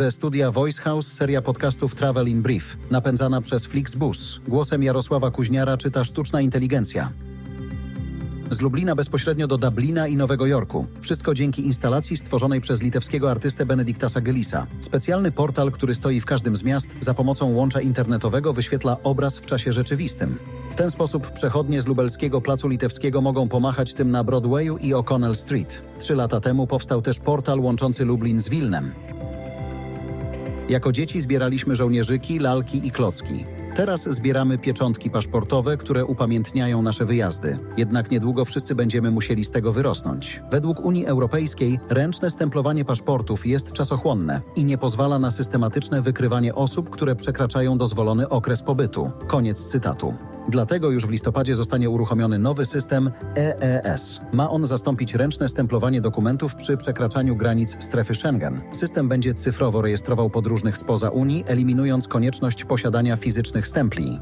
Ze studia Voice House seria podcastów Travel in Brief, napędzana przez Flixbus. Głosem Jarosława Kuźniara czyta sztuczna inteligencja. Z Lublina bezpośrednio do Dublina i Nowego Jorku. Wszystko dzięki instalacji stworzonej przez litewskiego artystę Benediktasa Gelisa. Specjalny portal, który stoi w każdym z miast, za pomocą łącza internetowego wyświetla obraz w czasie rzeczywistym. W ten sposób przechodnie z lubelskiego placu litewskiego mogą pomachać tym na Broadwayu i O'Connell Street. Trzy lata temu powstał też portal łączący Lublin z Wilnem. Jako dzieci zbieraliśmy żołnierzyki, lalki i klocki. Teraz zbieramy pieczątki paszportowe, które upamiętniają nasze wyjazdy. Jednak niedługo wszyscy będziemy musieli z tego wyrosnąć. Według Unii Europejskiej ręczne stemplowanie paszportów jest czasochłonne i nie pozwala na systematyczne wykrywanie osób, które przekraczają dozwolony okres pobytu. Koniec cytatu. Dlatego już w listopadzie zostanie uruchomiony nowy system EES. Ma on zastąpić ręczne stemplowanie dokumentów przy przekraczaniu granic strefy Schengen. System będzie cyfrowo rejestrował podróżnych spoza Unii, eliminując konieczność posiadania fizycznych stempli.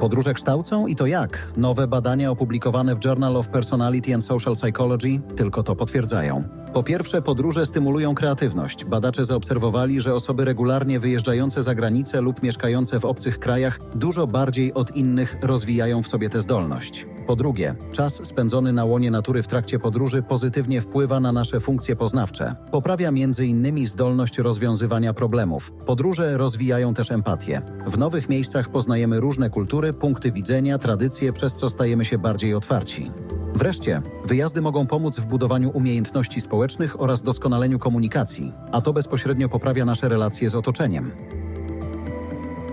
Podróże kształcą i to jak? Nowe badania opublikowane w Journal of Personality and Social Psychology tylko to potwierdzają. Po pierwsze, podróże stymulują kreatywność. Badacze zaobserwowali, że osoby regularnie wyjeżdżające za granicę lub mieszkające w obcych krajach dużo bardziej od innych rozwijają w sobie tę zdolność. Po drugie, czas spędzony na łonie natury w trakcie podróży pozytywnie wpływa na nasze funkcje poznawcze. Poprawia m.in. zdolność rozwiązywania problemów. Podróże rozwijają też empatię. W nowych miejscach poznajemy różne kultury, punkty widzenia, tradycje, przez co stajemy się bardziej otwarci. Wreszcie, wyjazdy mogą pomóc w budowaniu umiejętności społecznych oraz doskonaleniu komunikacji, a to bezpośrednio poprawia nasze relacje z otoczeniem.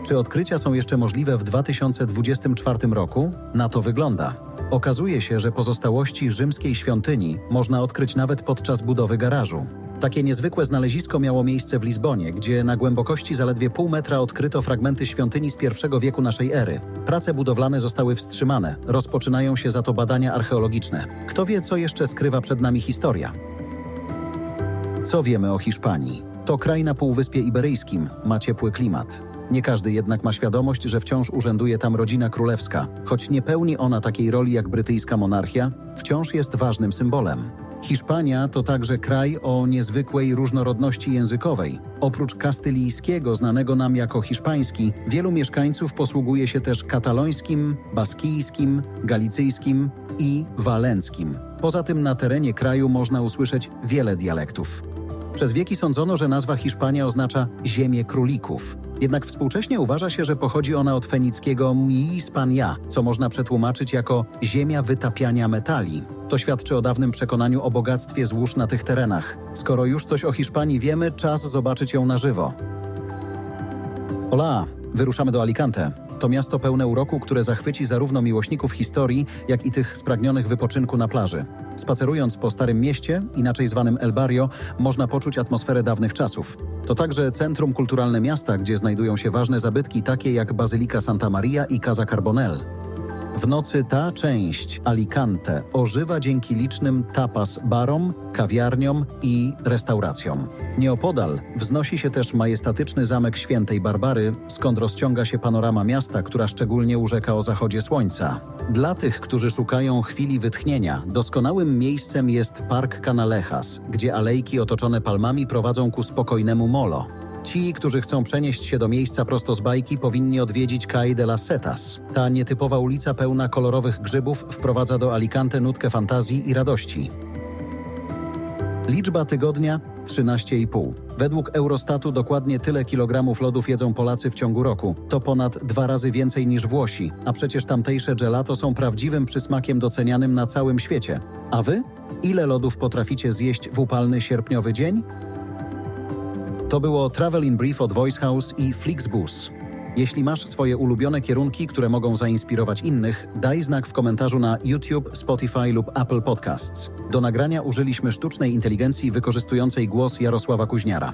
Czy odkrycia są jeszcze możliwe w 2024 roku? Na to wygląda. Okazuje się, że pozostałości rzymskiej świątyni można odkryć nawet podczas budowy garażu. Takie niezwykłe znalezisko miało miejsce w Lizbonie, gdzie na głębokości zaledwie pół metra odkryto fragmenty świątyni z I wieku naszej ery. Prace budowlane zostały wstrzymane, rozpoczynają się za to badania archeologiczne. Kto wie, co jeszcze skrywa przed nami historia? Co wiemy o Hiszpanii? To kraj na Półwyspie Iberyjskim, ma ciepły klimat. Nie każdy jednak ma świadomość, że wciąż urzęduje tam rodzina królewska. Choć nie pełni ona takiej roli jak brytyjska monarchia, wciąż jest ważnym symbolem. Hiszpania to także kraj o niezwykłej różnorodności językowej. Oprócz kastylijskiego, znanego nam jako hiszpański, wielu mieszkańców posługuje się też katalońskim, baskijskim, galicyjskim i walenckim. Poza tym na terenie kraju można usłyszeć wiele dialektów. Przez wieki sądzono, że nazwa Hiszpania oznacza ziemię królików. Jednak współcześnie uważa się, że pochodzi ona od fenickiego mi Hispania, co można przetłumaczyć jako ziemia wytapiania metali. To świadczy o dawnym przekonaniu o bogactwie złóż na tych terenach. Skoro już coś o Hiszpanii wiemy, czas zobaczyć ją na żywo. Hola, wyruszamy do Alicante. To miasto pełne uroku, które zachwyci zarówno miłośników historii, jak i tych spragnionych wypoczynku na plaży. Spacerując po starym mieście, inaczej zwanym El Barrio, można poczuć atmosferę dawnych czasów. To także centrum kulturalne miasta, gdzie znajdują się ważne zabytki takie jak Bazylika Santa Maria i Casa Carbonell. W nocy ta część Alicante ożywa dzięki licznym tapas barom, kawiarniom i restauracjom. Nieopodal wznosi się też majestatyczny zamek Świętej Barbary, skąd rozciąga się panorama miasta, która szczególnie urzeka o zachodzie słońca. Dla tych, którzy szukają chwili wytchnienia, doskonałym miejscem jest Park Canalejas, gdzie alejki otoczone palmami prowadzą ku spokojnemu molo. Ci, którzy chcą przenieść się do miejsca prosto z bajki, powinni odwiedzić Cai de las Setas. Ta nietypowa ulica pełna kolorowych grzybów wprowadza do Alicante nutkę fantazji i radości. Liczba tygodnia 13,5. Według Eurostatu dokładnie tyle kilogramów lodów jedzą Polacy w ciągu roku. To ponad dwa razy więcej niż Włosi, a przecież tamtejsze gelato są prawdziwym przysmakiem docenianym na całym świecie. A wy? Ile lodów potraficie zjeść w upalny sierpniowy dzień? To było Travel in Brief od Voice House i Flixbus. Jeśli masz swoje ulubione kierunki, które mogą zainspirować innych, daj znak w komentarzu na YouTube, Spotify lub Apple Podcasts. Do nagrania użyliśmy sztucznej inteligencji wykorzystującej głos Jarosława Kuźniara.